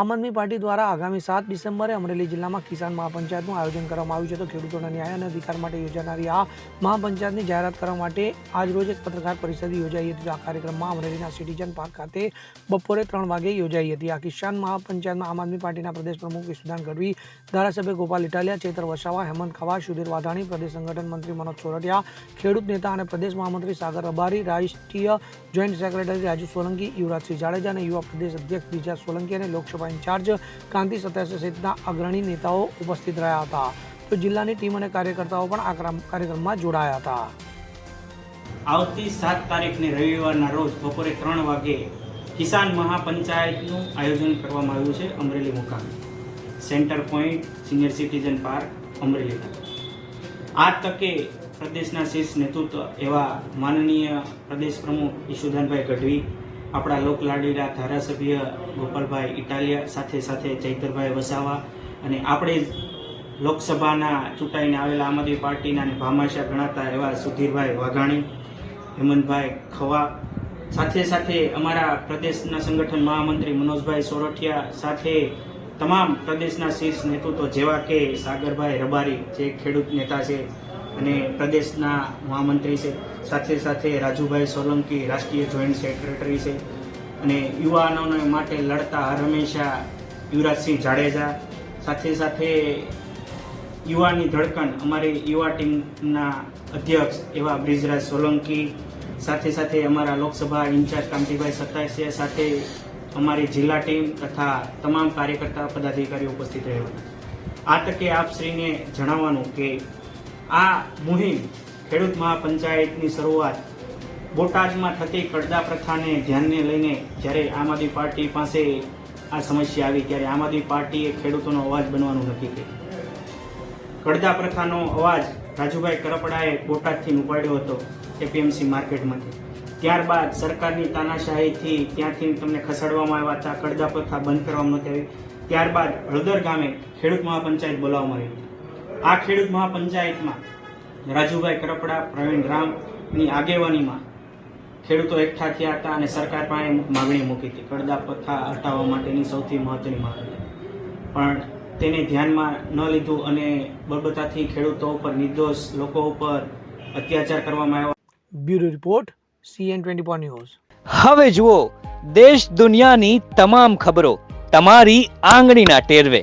આમ આદમી પાર્ટી દ્વારા આગામી સાત ડિસેમ્બરે અમરેલી જિલ્લામાં કિસાન મહાપંચાયતનું આયોજન કરવામાં આવ્યું છે. તો ખેડૂતોના ન્યાય અને અધિકાર માટે યોજાનારી આ મહાપંચાયતની જાહેરાત કરવા માટે આજરોજ એક પત્રકાર પરિષદ યોજાઈ હતી. આ કાર્યક્રમમાં અમરેલીના સિટીઝન પાર્ક ખાતે બપોરે ત્રણ વાગે યોજાઈ હતી. આ કિસાન મહાપંચાયતમાં આમ આદમી પાર્ટીના પ્રદેશ પ્રમુખ વિષ્ણુદાન ગઢવી, ધારાસભ્ય ગોપાલ ઇટાલિયા, ચેતર વસાવા, હેમંત ખવા, સુધીર વાધાણી, પ્રદેશ સંગઠન મંત્રી મનોજ સોરઠિયા, ખેડૂત નેતા અને પ્રદેશ મહામંત્રી સાગર અબારી રાષ્ટ્રીય જોઈન્ટ સેક્રેટરી રાજુ સોલંકી, યુવરાજસિંહ જાડેજા અને યુવા પ્રદેશ અધ્યક્ષ બીજા સોલંકી અને લોકસભા ઇન્ચાર્જ કાંતિ સત્યાસી સહિતના અગ્રણી નેતાઓ ઉપસ્થિત રહ્યા હતા. તો જિલ્લાની ટીમ અને કાર્યકર્તાઓ પણ આ કાર્યક્રમમાં જોડાયા હતા. આવતી સાત તારીખને રવિવારના રોજ બપોરે ત્રણ વાગે કિસાન મહાપંચાયતનું આયોજન કરવામાં આવ્યું છે, અમરેલી મુકામે. Centre point, senior citizen park, Amreli ખાતે આ તકે પ્રદેશના શીર્ષ નેતૃત્વ એવા માનનીય પ્રદેશ પ્રમુખ ઈશુદાનભાઈ ગઢવી આપણા લોકલાડીલા ધારાસભ્ય ગોપાલભાઈ ઇટાલિયા સાથે સાથે ચૈતરભાઈ વસાવા અને આપણે લોકસભાના ચૂંટાઈને આવેલા આમ આદમી પાર્ટીના અને ભામાશા ગણાતા એવા સુધીરભાઈ વાઘાણી, હેમંતભાઈ ખવા, સાથે સાથે અમારા પ્રદેશના સંગઠન મહામંત્રી મનોજભાઈ સોરઠિયા સાથે તમામ પ્રદેશના શીર્ષ નેતૃત્વ જેવા કે સાગરભાઈ રબારી, જે ખેડૂત નેતા છે અને પ્રદેશના મહામંત્રી છે. સાથે સાથે રાજુભાઈ સોલંકી રાષ્ટ્રીય જોઈન્ટ સેક્રેટરી છે. અને યુવાનોને માટે લડતા હર હંમેશા યુવરાજસિંહ જાડેજા. સાથે સાથે યુવાની ધડકન અમારી યુવા ટીમના અધ્યક્ષ એવા બ્રિજરાજ સોલંકી. સાથે સાથે અમારા લોકસભા ઇન્ચાર્જ કાંતિભાઈ સત્તાસીયા સાથે અમારી જિલ્લા ટીમ તથા તમામ કાર્યકર્તા પદાધિકારીઓ ઉપસ્થિત રહ્યા હતા આ તકે આપ શ્રીને જણાવવાનું કે આ મુહિમ ખેડૂત મહાપંચાયતની શરૂઆત બોટાદમાં થતી કડદા પ્રથાને ધ્યાને લઈને જ્યારે આમ આદમી પાર્ટી પાસે આ સમસ્યા આવી ત્યારે આમ આદમી પાર્ટીએ ખેડૂતોનો અવાજ બનવાનું નક્કી કર્યું. કડદા પ્રથાનો અવાજ રાજુભાઈ કરપડાએ બોટાદથી ઉપાડ્યો હતો એપીએમસી માર્કેટમાંથી. ત્યારબાદ સરકારની તાનાશાહીથી ત્યાંથી તમને ખસેડવામાં આવ્યા હતા કડદા પ્રથા બંધ કરવામાં નહોતી આવી. ત્યારબાદ હળદર ગામે ખેડૂત મહાપંચાયત બોલાવવામાં આવી. આ ખેડૂત મહાપંચાયતમાં રાજુભાઈ કરપડા પ્રવીણ રામની આગેવાનીમાં ખેડૂતો એકઠા થયા હતા અને સરકાર પાસે માગણી મૂકી હતી. કડદા પ્રથા હટાવવા માટેની સૌથી મહત્વની માગણી પણ તેને ધ્યાનમાં ન લીધું અને બળબતાથી ખેડૂતો ઉપર નિર્દોષ લોકો ઉપર અત્યાચાર કરવામાં આવ્યો. Bureau report C N twenty four news. હવે જુઓ દેશ દુનિયાની તમામ ખબરો તમારી આંગળીના ટેરવે.